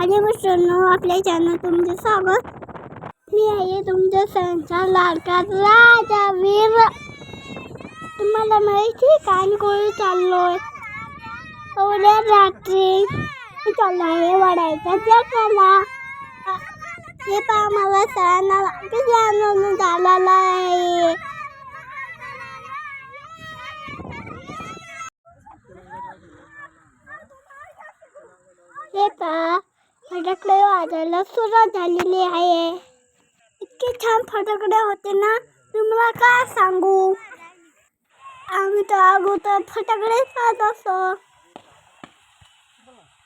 आणि मित्रांनो आपल्या चॅनल तुमचं स्वागत। मी आहे तुमच्या सणचा लाडका राजा वीर। तुम्हाला माहिती कान कोळी कोणी चाललोय? उद्या रात्री चाललो आहे वाढायचा जगाला हे पहा मला सणांना किती झालेला आहे. हे पहा फटाकडे वाजायला सुरुवात झालेली आहे. इतके छान फटाकडे होते ना तुम्हाला काय सांगू? आम्ही तर अगोदर फटाकडेच पाहत असतो.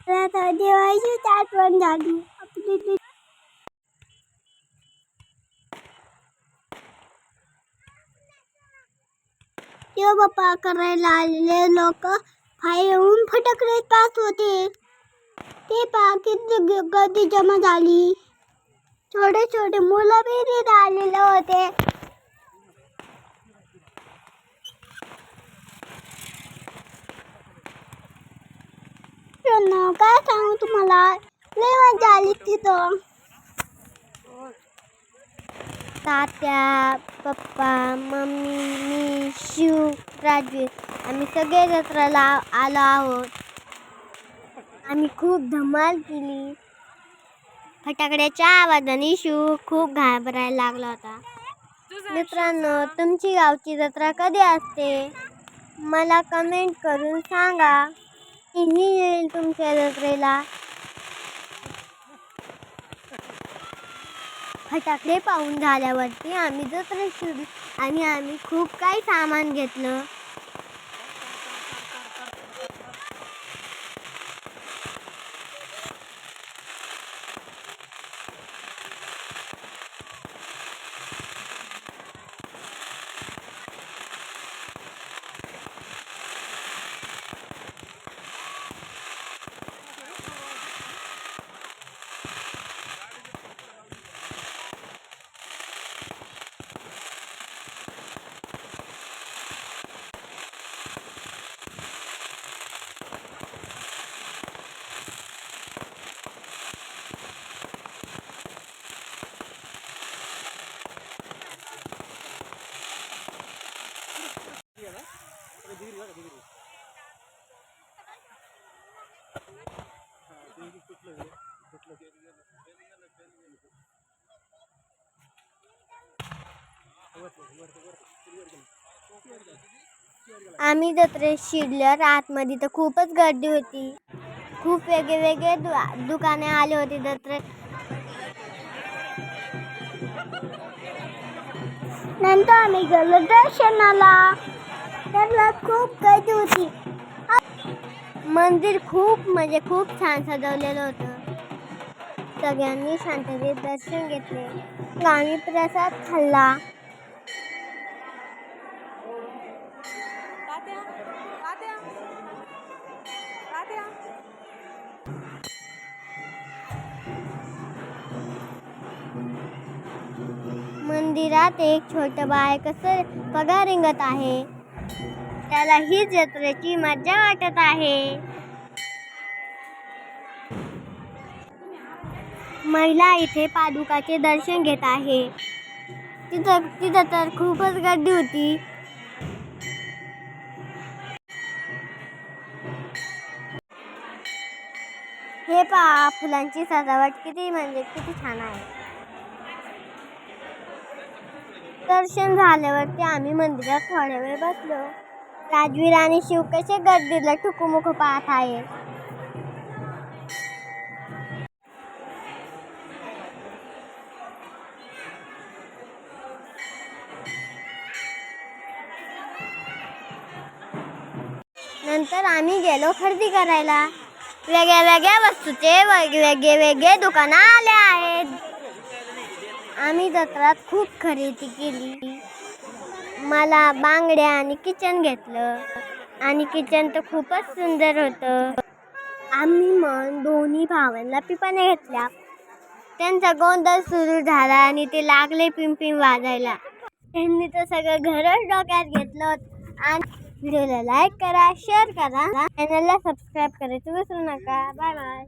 तर दिवाळीची आठवण झाली. आपली बाप्पा करायला आलेले लोक येऊन फटाकडे पाहत होते. ते पहा किती गर्दी जमा झाली? छोटे छोटे मुलं बी तिथे आलेले होते. काय सांगू तुम्हाला? लय मजा आली तिथं. तात्या पप्पा मम्मी मी शिव राजवीर आम्ही सगळे जत्राला आलो आहोत. आम्ही खूप धमाल केली. फटाकड्याच्या आवाजाने शिव खूप घाबरायला लागला होता. मित्रांनो तुमची गावची जत्रा कधी असते? मला कमेंट करून सांगा. मीही येईल तुमच्या जत्रेला? फटाकडे पाहून झाल्यावरती आम्ही जत्रेत शिरलो आणि आम्ही खूप काही सामान घेतलं. आम्ही जत्रेत शिरल्यावर आतमध्ये तर खूपच गर्दी होती. खूप वेगळे वेगळे दु दुकाने आले होते जत्रेत नंतर आम्ही गेलो दर्शनाला. त्याला खूप गर्दी होती. मंदिर खूप म्हणजे खूप छान सजवलेलं होतं. सगळ्यांनी शांततेत दर्शन घेतले. मग आम्ही प्रसाद खाल्ला. मंदिरात एक छोट बाळ कसं पगा रिंगत आहे? त्याला ही जत्रेची मजा वाटत आहे. महिला इथे पादुकाचे दर्शन घेत आहे. तिथं तिथं तर खूपच गर्दी होती. हे पहा फुलांची सजावट किती म्हणजे किती छान आहे. दर्शन झाल्यावरती आम्ही मंदिरात थोड्या वेळ बसलो. राजवीर आणि शिव कसे गर्दीला टुकूमुकू पाहत आहे? नंतर आम्ही गेलो खरेदी करायला. वेगळ्या वेगळ्या वस्तूचे वेगवेगळे वेगळे दुकानं आले आहेत. आम्ही जत्रात खूप खरेदी केली. मला बांगड्या आणि किचन घेतलं. आणि किचन तर खूपच सुंदर होतं. आम्ही मग दोन्ही भावांना पिपाने घेतल्या. त्यांचा गोंधळ सुरू झाला आणि ते लागले पिंपिम वाजायला. त्यांनी तर सगळं घरच डोक्यात घेतलं आणि व्हिडिओला लाईक करा शेअर करा. चॅनलला सबस्क्राईब करायचं विसरू नका. Bye bye.